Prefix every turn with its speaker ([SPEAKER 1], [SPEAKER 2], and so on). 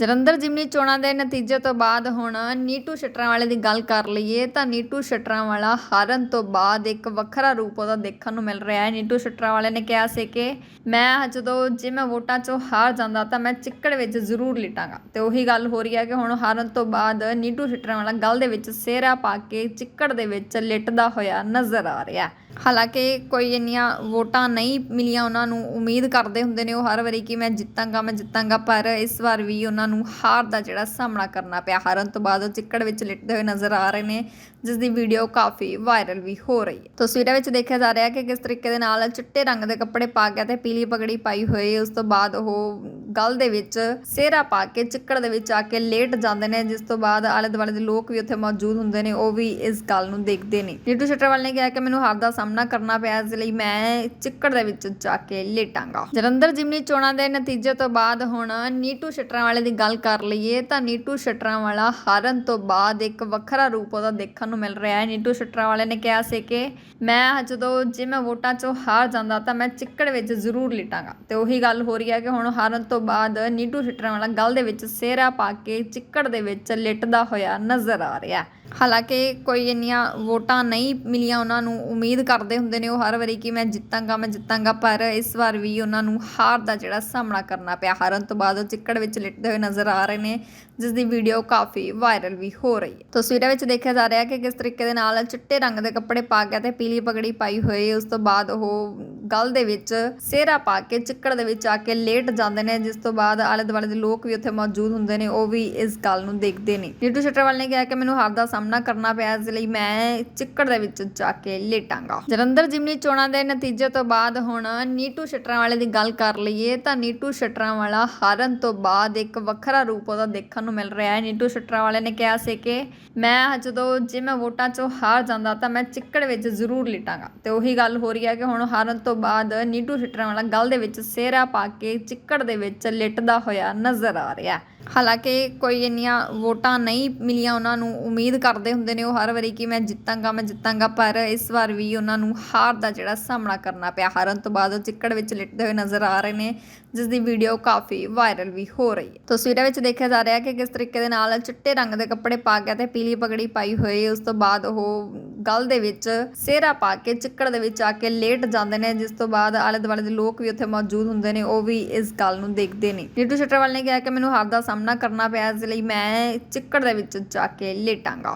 [SPEAKER 1] ਜਲੰਧਰ ਜਿਮਨੀ ਚੋਣਾਂ ਦੇ ਨਤੀਜੇ ਤੋਂ ਬਾਅਦ ਹੁਣ ਨੀਟੂ ਸ਼ਟਰਾਂ ਵਾਲੇ ਦੀ ਗੱਲ ਕਰ ਲਈਏ ਤਾਂ ਨੀਟੂ ਸ਼ਟਰਾਂ ਵਾਲਾ ਹਾਰਨ ਤੋਂ ਬਾਅਦ ਇੱਕ ਵੱਖਰਾ ਰੂਪ ਉਹਦਾ ਦੇਖਣ ਨੂੰ ਮਿਲ ਰਿਹਾ ਹੈ। ਨੀਟੂ ਸ਼ਟਰਾਂ ਵਾਲੇ ਨੇ ਕਿਹਾ ਸੀ ਕਿ ਮੈਂ ਜਦੋਂ ਜੇ ਮੈਂ ਵੋਟਾਂ 'ਚੋਂ ਹਾਰ ਜਾਂਦਾ ਤਾਂ ਮੈਂ ਚਿੱਕੜ ਵਿੱਚ ਜ਼ਰੂਰ ਲਿਟਾਂਗਾ। ਤੇ ਉਹੀ ਗੱਲ ਹੋ ਰਹੀ ਹੈ ਕਿ ਹੁਣ ਹਾਰਨ ਤੋਂ ਬਾਅਦ ਨੀਟੂ ਸ਼ਟਰਾਂ ਵਾਲਾ ਗੱਲ ਦੇ ਵਿੱਚ ਸਿਹਰਾ ਪਾ ਕੇ ਚਿੱਕੜ ਦੇ ਵਿੱਚ ਲਿਟਦਾ ਹੋਇਆ ਨਜ਼ਰ ਆ ਰਿਹਾ ਹੈ। ਹਾਲਾਂਕਿ ਕੋਈ ਇੰਨੀਆਂ ਵੋਟਾਂ ਨਹੀਂ ਮਿਲੀਆਂ ਉਹਨਾਂ ਨੂੰ, ਉਮੀਦ ਕਰਦੇ ਹੁੰਦੇ ਨੇ ਉਹ ਹਰ ਵਾਰੀ ਕਿ ਮੈਂ ਜਿੱਤਾਂਗਾ ਮੈਂ ਜਿੱਤਾਂਗਾ, ਪਰ ਇਸ ਵਾਰ ਵੀ ਉਹਨਾਂ ਨੂੰ ਹਾਰ ਦਾ ਜਿਹੜਾ ਸਾਹਮਣਾ ਕਰਨਾ ਪਿਆ। ਹਾਰਨ ਤੋਂ ਬਾਅਦ ਉਹ ਚਿੱਕੜ ਵਿੱਚ ਲਿਟਦੇ ਹੋਏ ਨਜ਼ਰ ਆ ਰਹੇ ਨੇ ਜਿਸ ਦੀ ਵੀਡੀਓ ਕਾਫੀ ਵਾਇਰਲ ਵੀ ਹੋ ਰਹੀ ਹੈ। ਤਸਵੀਰਾਂ ਵਿੱਚ ਦੇਖਿਆ ਜਾ ਰਿਹਾ ਕਿ ਕਿਸ ਤਰੀਕੇ ਦੇ ਨਾਲ ਚਿੱਟੇ ਰੰਗ ਦੇ ਕੱਪੜੇ ਪਾ ਕੇ ਤੇ ਪੀਲੀ ਪਗੜੀ ਪਾਈ ਹੋਈ ਉਸ ਤੋਂ ਬਾਅਦ ਉਹ ਗਲ ਦੇ ਵਿੱਚ ਸਿਹਰਾ ਪਾ ਕੇ ਚਿੱਕੜ ਦੇ ਵਿੱਚ ਆ ਕੇ ਲੇਟ ਜਾਂਦੇ ਨੇ, ਜਿਸ ਤੋਂ ਬਾਅਦ ਆਲੇ ਦੁਆਲੇ ਦੇ ਲੋਕ ਵੀ ਉੱਥੇ ਮੌਜੂਦ ਹੁੰਦੇ ਨੇ, ਉਹ ਵੀ ਇਸ ਗੱਲ ਨੂੰ ਦੇਖਦੇ ਨੇ। ਨੀਟੂ ਸ਼ਟਰਵਾਲ ਨੇ ਕਿਹਾ ਕਿ ਮੈਨੂੰ ਹਾਰ ਦਾ ਸਾਹਮਣਾ ਕਰਨਾ ਪਿਆ ਇਸ ਲਈ ਮੈਂ ਚਿੱਕੜ ਦੇ ਵਿੱਚ ਜਾ ਕੇ ਲੇਟਾਂਗਾ। ਜਲੰਧਰ ਜਿਮਨੀ ਚੋਣਾਂ ਦੇ ਨਤੀਜੇ ਤੋਂ ਬਾਅਦ ਹੁਣ ਨੀਟੂ ਸ਼ਟਰਾਂ ਵਾਲੇ ਦੀ ਗੱਲ ਕਰ ਲਈਏ ਤਾਂ ਨੀਟੂ ਸ਼ਟਰਾਂ ਵਾਲਾ ਹਾਰਨ ਤੋਂ ਬਾਅਦ ਇੱਕ ਵੱਖਰਾ ਰੂਪ ਉਹਦਾ ਦੇਖਣ ਨੂੰ ਮਿਲ ਰਿਹਾ ਹੈ। ਨੀਟੂ ਸ਼ਟਰਾਂ ਵਾਲੇ ਨੇ ਕਿਹਾ ਸੀ ਕਿ ਮੈਂ ਜਦੋਂ ਜੇ ਮੈਂ ਵੋਟਾਂ 'ਚੋਂ ਹਾਰ ਜਾਂਦਾ ਤਾਂ ਮੈਂ ਚਿੱਕੜ ਵਿੱਚ ਜ਼ਰੂਰ ਲਿਟਾਂਗਾ। ਤੇ ਉਹੀ ਗੱਲ ਹੋ ਰਹੀ ਹੈ ਕਿ ਹੁਣ ਹਾਰਨ ਤੋਂ ਬਾਅਦ ਨੀਟੂ ਸ਼ਟਰਾਂ ਵਾਲਾ ਗੱਲ ਦੇ ਵਿੱਚ ਸਿਹਰਾ ਪਾ ਕੇ ਚਿੱਕੜ ਦੇ ਵਿੱਚ ਲਿਟਦਾ ਹੋਇਆ ਨਜ਼ਰ ਆ ਰਿਹਾ ਹਾਲਾਂਕਿ ਕੋਈ ਇੰਨੀਆਂ ਵੋਟਾਂ ਨਹੀਂ ਮਿਲੀਆਂ ਉਹਨਾਂ ਨੂੰ, ਉਮੀਦ ਕਰ ਕਰਦੇ ਹੁੰਦੇ ਨੇ, ਉਹ ਹਰ ਵਾਰੀ ਕਿ ਮੈਂ ਜਿੱਤਾਂਗਾ ਮੈਂ ਜਿੱਤਾਂਗਾ, ਪਰ ਇਸ ਵਾਰ ਵੀ ਉਹਨਾਂ ਨੂੰ ਹਾਰ ਦਾ ਜਿਹੜਾ ਸਾਹਮਣਾ ਕਰਨਾ ਪਿਆ। ਹਾਰਨ ਤੋਂ ਬਾਅਦ ਉਹ ਚਿੱਕੜ ਵਿੱਚ ਲਿਟਦੇ ਹੋਏ ਨਜ਼ਰ ਆ ਰਹੇ ਨੇ ਜਿਸ ਦੀ ਵੀਡੀਓ ਕਾਫੀ ਵਾਇਰਲ ਵੀ ਹੋ ਰਹੀ ਹੈ। ਤਸਵੀਰਾਂ ਵਿੱਚ ਦੇਖਿਆ ਜਾ ਰਿਹਾ ਹੈ ਕਿ ਕਿਸ ਤਰੀਕੇ ਦੇ ਨਾਲ ਚਿੱਟੇ ਰੰਗ ਦੇ ਕੱਪੜੇ ਪਾ ਕੇ ਤੇ ਪੀਲੀ ਪਗੜੀ ਪਾਈ ਹੋਈ, ਉਸ ਤੋਂ ਬਾਅਦ ਉਹ ਗਲ ਦੇ ਵਿੱਚ ਸਿਹਰਾ ਪਾ ਕੇ ਚਿੱਕੜ ਦੇ ਵਿੱਚ ਆ ਕੇ ਲੇਟ ਜਾਂਦੇ ਨੇ, ਜਿਸ ਤੋਂ ਬਾਅਦ ਆਲੇ ਦੁਆਲੇ ਦੇ ਲੋਕ ਵੀ ਉੱਥੇ ਮੌਜੂਦ ਹੁੰਦੇ ਨੇ, ਉਹ ਵੀ ਇਸ ਗੱਲ ਨੂੰ ਦੇਖਦੇ ਨੇ। ਨੀਟੂ ਸ਼ਟਰਵਾਲ ਨੇ ਕਿਹਾ ਕਿ ਮੈਨੂੰ ਹਾਰ ਦਾ ਸਾਹਮਣਾ ਕਰਨਾ ਪਿਆ, ਇਸ ਲਈ ਮੈਂ ਚਿੱਕੜ ਦੇ ਵਿੱਚ ਜਾ ਕੇ ਲੇਟਾਂਗਾ। ਜਲੰਧਰ ਜਿਮਨੀ ਚੋਣਾਂ ਦੇ ਨਤੀਜੇ ਤੋਂ ਬਾਅਦ ਹੁਣ ਨੀਟੂ ਸ਼ਟਰਾਂ ਵਾਲੇ ਦੀ ਗੱਲ ਕਰ ਲਈਏ ਤਾਂ ਨੀਟੂ ਸ਼ਟਰਾਂ ਵਾਲਾ ਹਾਰਨ ਤੋਂ ਬਾਅਦ ਇੱਕ ਵੱਖਰਾ ਰੂਪ ਉਹਦਾ ਦੇਖਣ ਨੂੰ ਮਿਲ ਰਿਹਾ ਹੈ। ਨੀਟੂ ਸ਼ਟਰਾਂ ਵਾਲੇ ਨੇ ਕਿਹਾ ਸੀ ਕਿ ਮੈਂ ਜਦੋਂ ਜੇ ਮੈਂ ਵੋਟਾਂ 'ਚੋਂ ਹਾਰ ਜਾਂਦਾ ਤਾਂ ਮੈਂ ਚਿੱਕੜ ਵਿੱਚ ਜ਼ਰੂਰ ਲਿਟਾਂਗਾ। ਤੇ ਉਹੀ ਗੱਲ ਹੋ ਰਹੀ ਹੈ ਕਿ ਹੁਣ ਹਾਰਨ ਤੋਂ ਬਾਅਦ ਨੀਟੂ ਸ਼ਟਰਾਂ ਵਾਲਾ ਗੱਲ ਦੇ ਵਿੱਚ ਸਿਹਰਾ ਪਾ ਕੇ ਚਿੱਕੜ ਦੇ ਵਿੱਚ ਲਿਟਦਾ ਹੋਇਆ ਨਜ਼ਰ ਆ ਰਿਹਾ ਹੈ। ਹਾਲਾਂਕਿ ਕੋਈ ਇੰਨੀਆਂ ਵੋਟਾਂ ਨਹੀਂ ਮਿਲੀਆਂ ਉਹਨਾਂ ਨੂੰ। ਉਮੀਦ ਕਰਦੇ ਹੁੰਦੇ ਨੇ ਉਹ ਹਰ ਵਾਰੀ ਕਿ ਮੈਂ ਜਿੱਤਾਂਗਾ ਮੈਂ ਜਿੱਤਾਂਗਾ, ਪਰ ਇਸ ਵਾਰ ਵੀ ਉਹਨਾਂ ਨੂੰ ਹਾਰ ਦਾ ਜਿਹੜਾ ਸਾਹਮਣਾ ਕਰਨਾ ਪਿਆ। ਹਾਰਨ ਤੋਂ ਬਾਅਦ ਉਹ ਚਿੱਕੜ ਵਿੱਚ ਲਿਟਦੇ ਹੋਏ ਨਜ਼ਰ ਆ ਰਹੇ ਨੇ ਜਿਸ ਦੀ ਵੀਡੀਓ ਕਾਫੀ ਵਾਇਰਲ ਵੀ ਹੋ ਰਹੀ ਹੈ। ਤਸਵੀਰਾਂ ਵਿੱਚ ਦੇਖਿਆ ਜਾ ਰਿਹਾ ਹੈ ਕਿ ਕਿਸ ਤਰੀਕੇ ਦੇ ਨਾਲ ਚਿੱਟੇ ਰੰਗ ਦੇ ਕੱਪੜੇ ਪਾ ਕੇ ਤੇ ਪੀਲੀ ਪਗੜੀ ਪਾਈ ਹੋਈ ਉਸ ਤੋਂ ਬਾਅਦ ਉਹ ਗਲ ਦੇ ਵਿੱਚ ਸਿਹਰਾ ਪਾ ਕੇ ਚਿੱਕੜ ਦੇ ਵਿੱਚ ਆ ਕੇ ਲੇਟ ਜਾਂਦੇ ਨੇ, ਜਿਸ ਤੋਂ ਬਾਅਦ ਆਲੇ ਦੁਆਲੇ ਦੇ ਲੋਕ ਵੀ ਉੱਥੇ ਮੌਜੂਦ ਹੁੰਦੇ ਨੇ, ਉਹ ਵੀ ਇਸ ਗੱਲ ਨੂੰ ਦੇਖਦੇ ਨੇ। ਨੀਟੂ ਸ਼ਟਰਵਾਲ ਨੇ ਕਿਹਾ ਕਿ ਮੈਨੂੰ ਹਾਰ ਦਾ ਸਾਹਮਣਾ ਕਰਨਾ ਪਿਆ, ਇਸ ਲਈ ਮੈਂ ਚਿੱਕੜ ਦੇ ਵਿੱਚ ਜਾ ਕੇ ਲੇਟਾਂਗਾ।